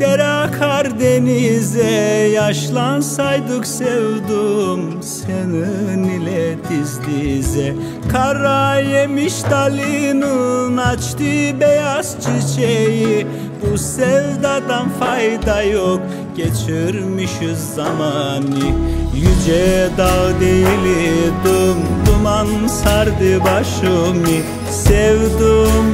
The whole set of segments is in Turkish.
Dere akar denize. Yaşlansaydık sevdum Senin ile diz dize. Kara yemiş dalının Açtı beyaz çiçeği. Bu sevdadan fayda yok Geçirmişiz zamanı. Yüce dağ değildim Duman sardı başımı. Sevdum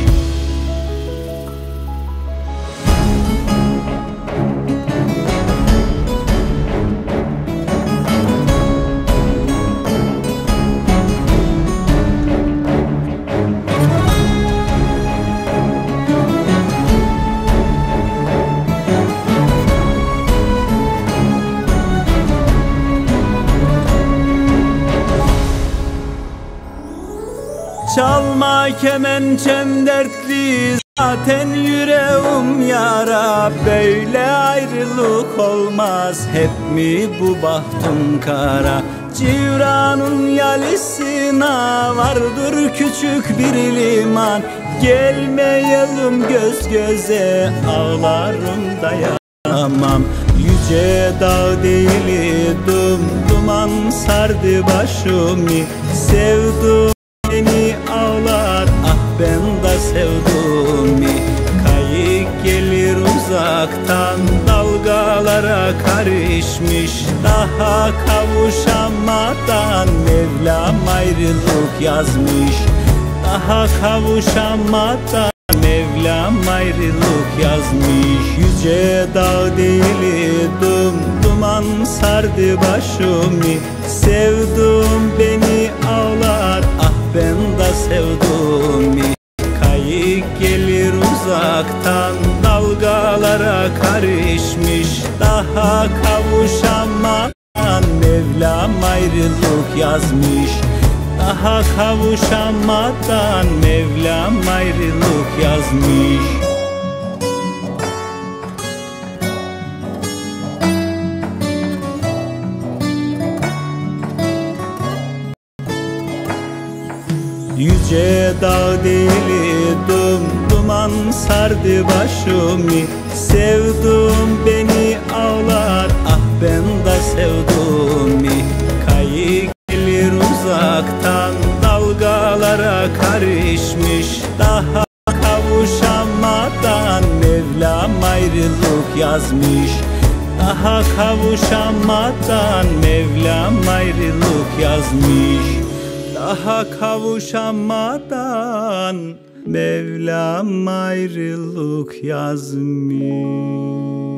Çalma kemençem dertli Zaten yüreğim yara. Böyle ayrılık olmaz Hep mi bu bahtım kara? Civranın yalisine Vardır küçük bir liman. Gelmeyelim göz göze Ağlarım dayanamam. Yüce dağ değildim Duman sardı başımı. Sevdim Dalgalara karışmış Daha kavuşamadan Mevlam ayrılık yazmış. Daha kavuşamadan Mevlam ayrılık yazmış. Yüce dağ değildim Duman sardı başımı. Sevdim beni Daha kavuşamadan Mevlam ayrılık yazmış. Daha kavuşamadan Mevlam ayrılık yazmış. Yüce dağ değildim Duman sardı başımı. Sevdum beni ağlar. Ah ben de sevdum Kayık gelir uzaktan Dalgalara karışmış. Daha kavuşamadan Mevlam ayrılık yazmış. Daha kavuşamadan Mevlam ayrılık yazmış. Daha kavuşamadan Mevlam ayrılık yazmış